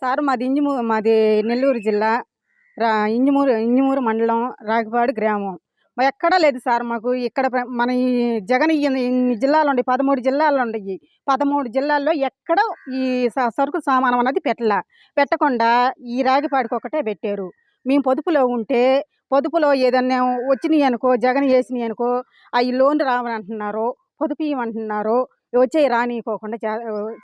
Sir మాది ఇంజమూ మాది నెల్లూరు జిల్లా. రా ఇంజిమూరు ఇంజిమూరు మండలం రాగిపాడు గ్రామం. మా ఎక్కడా లేదు సార్ మాకు. ఇక్కడ ప్ర- మన ఈ జగన్ జిల్లాలో ఇన్ని జిల్లాలు ఉన్నాయి పదమూడు జిల్లాలు ఉన్నాయి పదమూడు జిల్లాల్లో ఎక్కడ ఈ స- సరుకు సామానం అనేది పెట్టలా. పెట్టకుండా ఈ రాగిపాడికి ఒకటే పెట్టారు. మేము పొదుపులో ఉంటే పొదుపులో ఏదన్నా వచ్చినాయి అనుకో జగన్ వేసినాయి అనుకో అవి లోన్ రావని అంటున్నారు పొదుపు ఇవ్వమంటున్నారు వచ్చే రానికోకుండా చే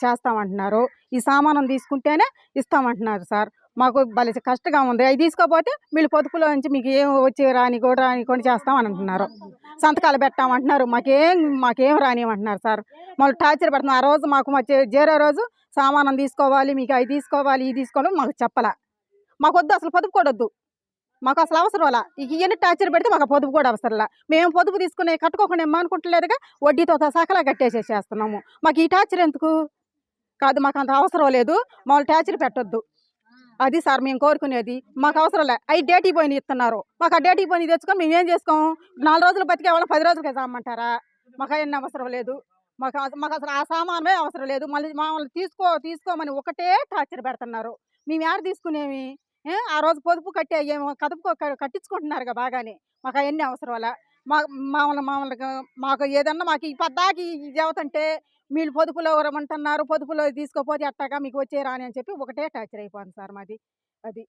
చేస్తామంటున్నారు. ఈ సామానం తీసుకుంటేనే ఇస్తామంటున్నారు సార్. మాకు భలే కష్టంగా ఉంది. అవి తీసుకోపోతే వీళ్ళు పొదుపులో నుంచి మీకు ఏం వచ్చి రాని కూడా చేస్తామని అంటున్నారు సంతకాలు పెట్టామంటున్నారు. మాకేం మాకేం రానివ్వమంటున్నారు సార్. మళ్ళీ టార్చర్ పెడుతున్నాం ఆ రోజు మాకు మా చేరే రోజు సామానం తీసుకోవాలి మీకు అవి తీసుకోవాలి ఇది తీసుకోవాలి మాకు చెప్పాల. మాకు వద్దు అసలు పొదుపు కూడా వద్దు. మాకు అసలు అవసరం అలా. ఇక ఇవన్నీ టార్చర్ పెడితే మాకు పొదుపు కూడా అవసరంలా మేము పొదుపు తీసుకునే కట్టుకోకుండా ఏమనుకుంటలేదుగా వడ్డీతో సకలా కట్టేసేసేస్తున్నాము. మాకు ఈ టార్చర్ ఎందుకు? కాదు మాకు అంత అవసరం లేదు. మామూలు టార్చర్ పెట్టొద్దు. అది సార్ మేము కోరుకునేది. మాకు అవసరం లే. అవి డేటీ పోయిన ఇస్తున్నారు. మాకు ఆ డేటీ పోయిన తెచ్చుకొని మేము ఏం చేసుకోము నాలుగు రోజులు బతికే వాళ్ళ పది రోజులకి సామంటారా? మాకు అవన్నీ అవసరం లేదు. మాకు మాకు అసలు ఆ సామానమే అవసరం లేదు. మళ్ళీ మామూలు తీసుకో తీసుకోమని ఒకటే టార్చర్ పెడుతున్నారు. మేము ఎవరు తీసుకునేవి? ఆ రోజు పొదుపు కట్టే కదుపుకో కదుపు కట్టించుకుంటున్నారుగా బాగానే. మాకు అవన్నీ అవసరం అలా మా మామూలు మామూలుగా మాకు ఏదన్నా మాకు ఈ పద్దాకి ఇది మీరు పొదుపులో రమ్మంటున్నారు పొదుపులో తీసుకోపోతే అట్టాగా మీకు వచ్చే రాని అని చెప్పి ఒకటే టార్చర్ అయిపోతుంది సార్ మాది. అది.